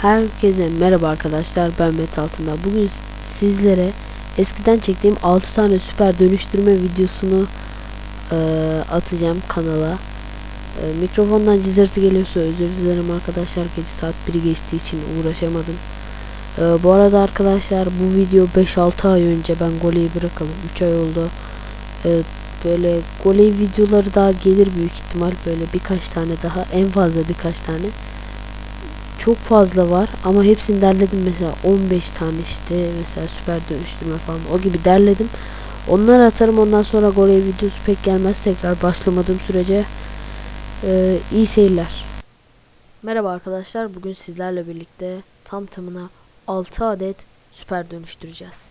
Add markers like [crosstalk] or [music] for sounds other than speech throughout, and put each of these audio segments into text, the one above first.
Herkese merhaba arkadaşlar ben Met Altında. Bugün sizlere eskiden çektiğim 6 tane süper dönüştürme videosunu e, atacağım kanala. E, mikrofondan cızırtı geliyorsa özür dilerim arkadaşlar. Gece saat 1'i geçtiği için uğraşamadım. E, bu arada arkadaşlar bu video 5-6 ay önce ben goleyi bırakalım. 3 ay oldu. E, böyle goley videoları daha gelir büyük ihtimal. Böyle birkaç tane daha en fazla birkaç tane çok fazla var ama hepsini derledim mesela 15 tane işte mesela süper dönüştürme falan o gibi derledim. Onları atarım ondan sonra goley videosu pek gelmez tekrar başlamadığım sürece ee, iyi seyirler. Merhaba arkadaşlar bugün sizlerle birlikte tam tamına 6 adet süper dönüştüreceğiz.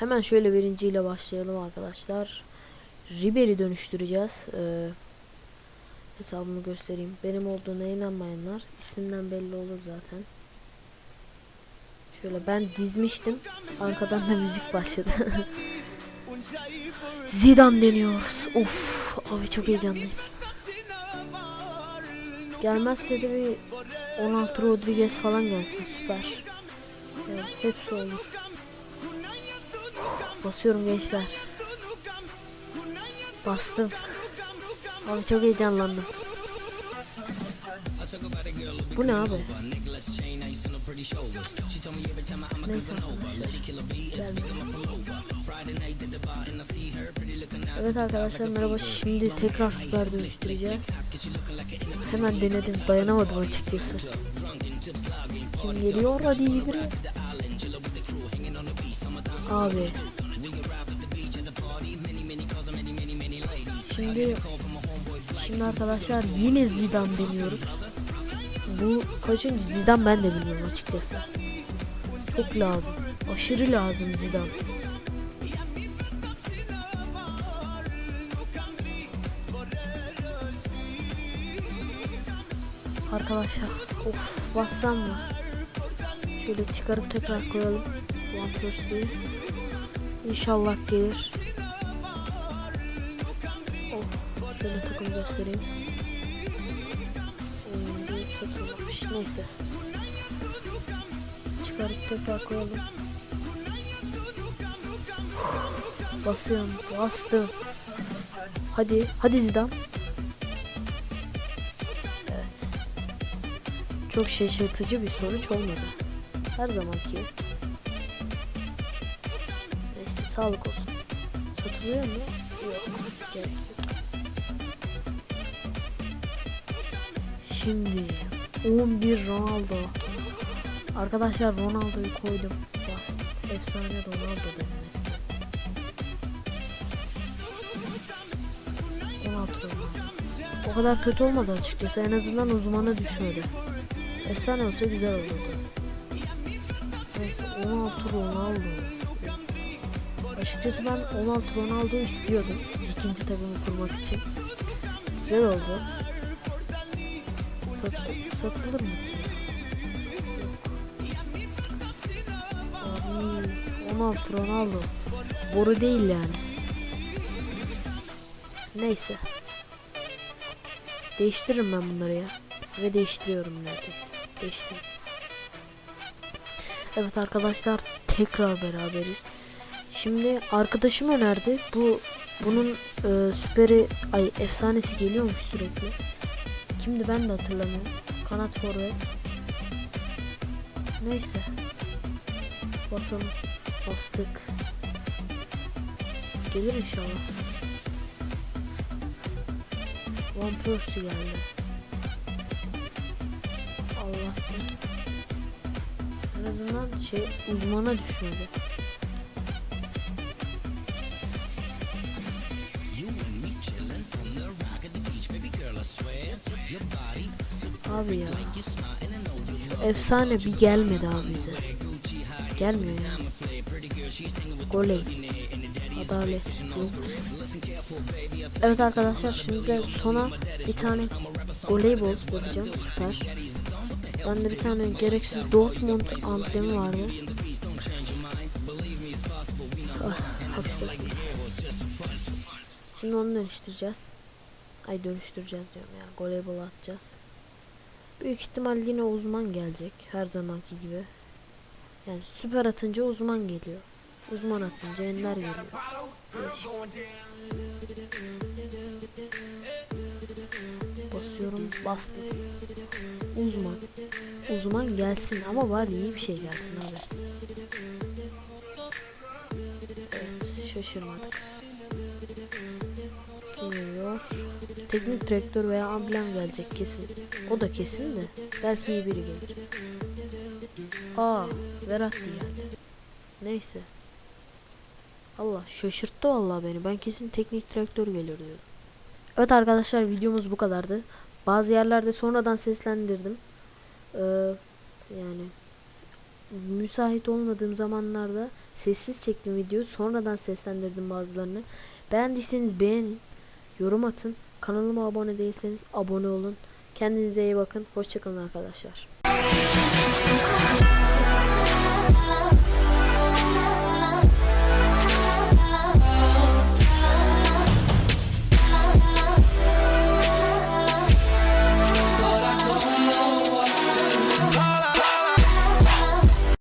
Hemen şöyle birinciyle başlayalım arkadaşlar. Ribery dönüştüreceğiz. Ee, hesabımı göstereyim. Benim olduğuna inanmayanlar ismimden belli olur zaten. Şöyle ben dizmiştim. Arkadan da müzik başladı. [laughs] Zidane deniyoruz. Of abi çok heyecanlıyım. Gelmezse de bir 16 Rodriguez falan gelsin süper. Evet, hepsi olur. Basıyorum gençler. Bastım. Abi çok heyecanlandım. Bu ne abi? Neyse Evet arkadaşlar merhaba şimdi tekrar süper dönüştüreceğiz. Hemen denedim dayanamadım açıkçası. Kim geliyor hadi biri. Abi Şimdi Şimdi arkadaşlar yine Zidane deniyoruz. Bu kaçıncı Zidane ben de bilmiyorum açıkçası. Çok lazım. Aşırı lazım Zidane. Arkadaşlar of bassam mı? Şöyle çıkarıp tekrar koyalım. One. İnşallah gelir. Şöyle takım göstereyim. Oyuncu satılmamış. Neyse. Çıkarıp tekrar koyalım. Basıyorum. Bastım. Hadi. Hadi Zidane. Evet. Çok şaşırtıcı bir sonuç olmadı. Her zamanki. Neyse sağlık olsun. Satılıyor mu? Yok. Gerek yok. Şimdi 11 Ronaldo. Arkadaşlar Ronaldo'yu koydum. Bastım. Efsane Ronaldo denmesi. 16 Ronaldo. O kadar kötü olmadı açıkçası. En azından uzmanı düşmedi. Efsane olsa güzel olurdu. Neyse 16 Ronaldo. Açıkçası ben 16 Ronaldo istiyordum. ikinci takımı kurmak için. Güzel oldu. Sat satılır mı? Abi 16 Ronaldo. Boru değil yani. Neyse. Değiştiririm ben bunları ya. Ve değiştiriyorum neredeyse. Değiştim. Evet arkadaşlar tekrar beraberiz. Şimdi arkadaşım önerdi. Bu bunun e, süperi ay efsanesi geliyormuş sürekli. Kimdi ben de hatırlamıyorum. Kanat forvet. Neyse. Basalım. Bastık. Gelir inşallah. One Percy geldi. Allah. En azından şey uzmana düşmedi. Abi ya. Efsane bir gelmedi abi bize. Gelmiyor ya. Goley. Adalet. Evet arkadaşlar şimdi de sona bir tane voleybol yapacağım. Süper. Bende bir tane gereksiz Dortmund amblemi vardı. Ah. Şimdi onu dönüştüreceğiz. Ay dönüştüreceğiz diyorum ya. Voleybol atacağız. Büyük ihtimal yine uzman gelecek. Her zamanki gibi. Yani süper atınca uzman geliyor. Uzman atınca ender geliyor. Basıyorum bastım. Uzman. Uzman gelsin ama var iyi bir şey gelsin abi. Evet şaşırmadık. Teknik direktör veya amblem gelecek kesin. O da kesin de. Belki iyi biri gelir. Aa, Veratti geldi. Neyse. Allah şaşırttı vallahi beni. Ben kesin teknik direktör gelir diyordum. Evet arkadaşlar videomuz bu kadardı. Bazı yerlerde sonradan seslendirdim. Ee, yani müsait olmadığım zamanlarda sessiz çektim videoyu. Sonradan seslendirdim bazılarını. Beğendiyseniz beğenin. Yorum atın. Kanalıma abone değilseniz abone olun. Kendinize iyi bakın. Hoşçakalın arkadaşlar.